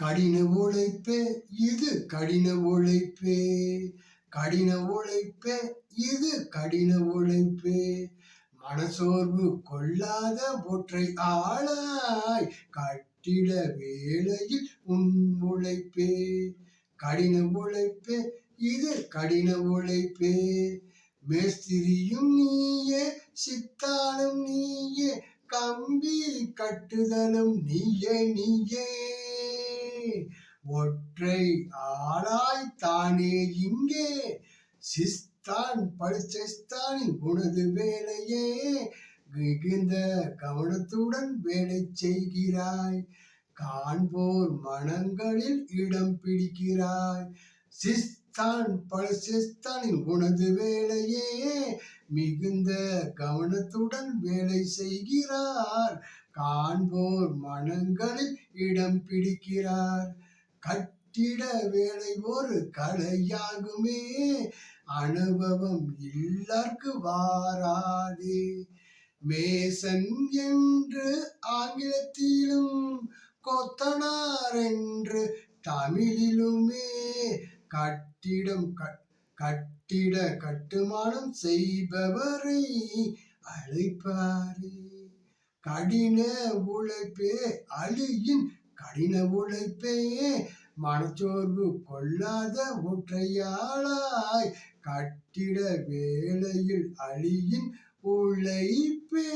கடின உழைப்பே இது கடின உழைப்பே. கடின உழைப்பே இது கடின உழைப்பே. மனசோர்வு கொள்ளாத ஒற்றை ஆளாய் கட்டிட வேளையில் உன் உழைப்பே. கடின உழைப்பே இது கடின உழைப்பே. மேஸ்திரியும் நீயே சித்தாலும் நீயே கம்பி கட்டுதலும் நீயே நீயே. ஒற்றை ஆளாய் தானே இங்கே? சிஸ்தான் பளிச்சிஸ்தானின் உனது வேலையே. மிகுந்த கவனத்துடன் வேலை செய்கிறாய். காண்போர் மனங்களில் இடம் பிடிக்கிறாய். சிஸ்தான் பழசிஸ்தானின் உனது வேலையே. மிகுந்த கவனத்துடன் வேலை செய்கிறார். காண்போர் மனங்களில் இடம் பிடிக்கிறார். கட்டிட வேலை ஒரு கலையாகுமே. அனுபவம் இல்லார்க்கு வாராதே. மேசன் என்று ஆங்கிலத்திலும் கொத்தனார் என்று தமிழிலுமே. கட்டிடம் கட்டிட கட்டுமானம் செய்பவரை அழைப்பாரே. கடின உழைப்பே அழியின் கடின உழைப்பே. மனச்சோர்வு கொள்ளாத ஒற்றையாளாய் கட்டிட வேளையில் அழியின் உழைப்பே.